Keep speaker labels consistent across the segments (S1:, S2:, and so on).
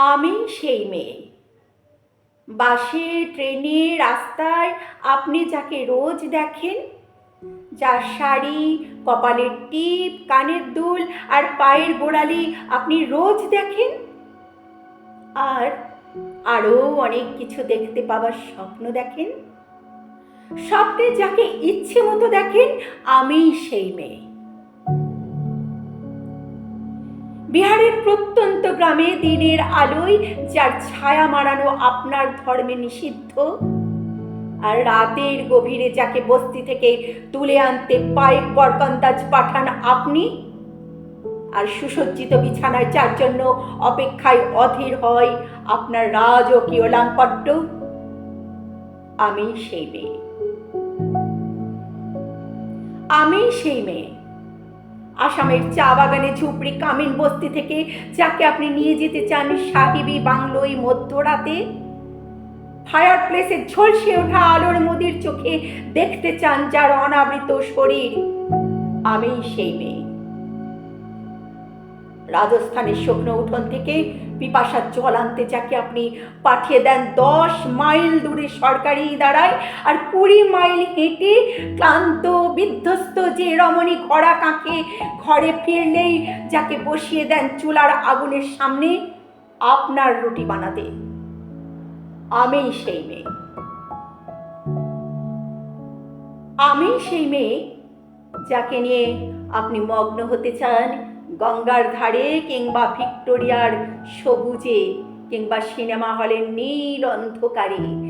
S1: আমি সেই মেয়ে। বাসে, ট্রেনে, রাস্তায় আপনি যাকে রোজ দেখেন, যার শাড়ি, কপালের টিপ, কানের দুল আর পায়ের গোড়ালি আপনি রোজ দেখেন? আর আরও অনেক কিছু দেখতে পাওয়ার স্বপ্ন দেখেন? স্বপ্নে যাকে ইচ্ছে মতো দেখেন আমি সেই মেয়ে। বিহারের প্রত্যন্ত গ্রামে দিনের আলোয় যার ছায়া মারানো আপনার ধর্মে নিষিদ্ধ, আর রাতের গভীরে যাকে বস্তি থেকে তুলে আনতে পায়ে বরকন্দাজ পাঠান আপনি, আর সুসজ্জিত বিছানায় যার জন্য অপেক্ষায় অধীর হয় আপনার রাজ রাজকীয় লাম্পট্য আমি সেই মেয়ে। আমি সেই মেয়ে। আসামের চা বাগানে ঝুপড়ি কামিন বস্তি থেকে যাকে আপনি নিয়ে যেতে চান সাহিবি বাংলোই মধ্যরাতে। ফায়ার প্লেসে ঝলসে ওঠা আলোর মোদির চোখে দেখতে চান যার অনাবৃত শরীর। আমি সেই মেয়ে। রাজস্থানের শুকনো উঠোন থেকে পিপাসার জল আনতে যাকে আপনি পাঠিয়ে দেন দশ মাইল দূরে সরকারি দাঁড়ায় আর কুড়ি মাইল হেঁটে ক্লান্ত বিধ্বস্ত যে রমণী ঘোড়া কাঁকে ঘরে ফিরলেই যাকে বসিয়ে দেন চুলার আগুনের সামনে, আপনার রুটি বানাতে। আমি সেই মেয়ে। আমি সেই মেয়ে যাকে নিয়ে আপনি মগ্ন হতে চান গঙ্গার ধারে কিংবা ভিক্টোরিয়ার সবুজে কিংবা সিনেমা হলের নীল অন্ধকারে।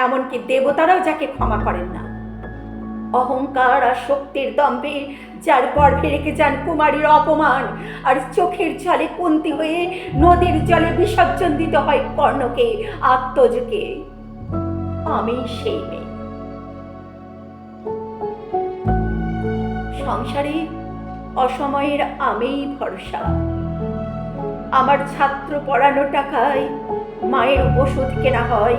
S1: এমনকি দেবতারাও যাকে ক্ষমা করেন না। অহংকার আর শক্তির দম্ভে যার গর্ভে রেখে যান কুমারীর অপমান, আর চোখের জলে কুন্তি হয়ে নদীর জলে বিসর্জন দিতে হয় কর্ণকে, আত্মজকে। আমি সেই মেয়ে। সংসারে অসময়ের আমিই ভরসা। আমার ছাত্র পড়ানো টাকায় মায়ের ওষুধ কেনা হয়।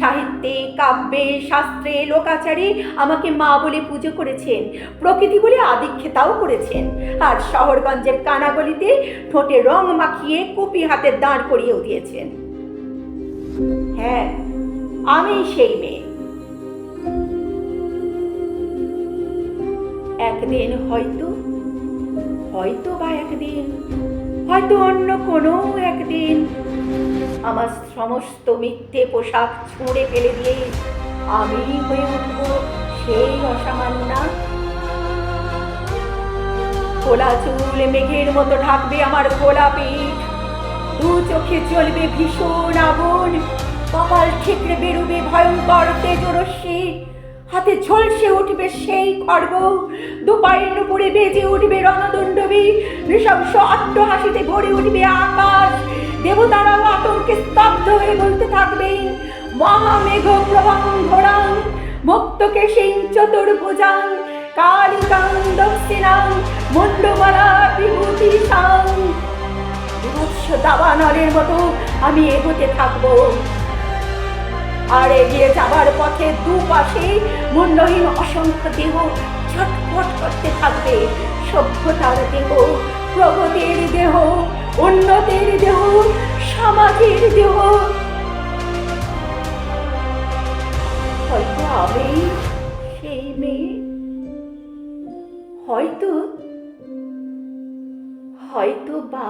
S1: সাহিত্যে, কাব্যে, শাস্ত্রে, লোকাচারে আমাকে মা বলে পুজো করেছেন, প্রকৃতি বলে আদিক্ষেতাও করেছেন। আর শহরগঞ্জের কানাগলিতে ঠোঁটে রং মাখিয়ে কুপি হাতে দাঁড় করিয়েও দিয়েছেন। হ্যাঁ আমি সেই মেয়ে। একদিন হয়তো হয়তো বা একদিন হয়তো অন্য কোনো একদিন। আমার সমস্ত মিথ্যে পোশাক ছুঁড়ে ফেলে দিয়ে আমি হয়ে উঠব সেই অসামান্য। খোলা চুল মেঘের মতো ঢাকবে আমার খোলা দু চোখে চলবে ভীষণ আগুন। কপাল ঠিকরে বেরোবে ভয়ঙ্কর তেজরশ্মি হাতে ঝলসে উঠবে সেই খড়গ দুপায়ের উপরে বেজে উঠবে রণদণ্ডবী, নৃশংস হাসিতে ভরে উঠবে আকাশ। দেবতারাও আতঙ্কে স্তব্ধ হয়ে বলতে থাকবেন মহামেঘ প্রবাহ ঘোরাং, মুক্তকে সেই চতুর্ভুজাং কালিকাং দক্ষিণাং মুন্ডমালা বিভূতি সাং মতো আমি এগোতে থাকব। আর এগিয়ে যাবার পথে দুপাশে মুন্ডহীন অসংখ্য দেহ ছটফট করতে থাকবে। সভ্যতার দেহ, প্রগতির দেহ, উন্নতির দেহ সমাজের দেহ। হয়তো আমি সেই মেয়ে। হয়তো হয়তো বা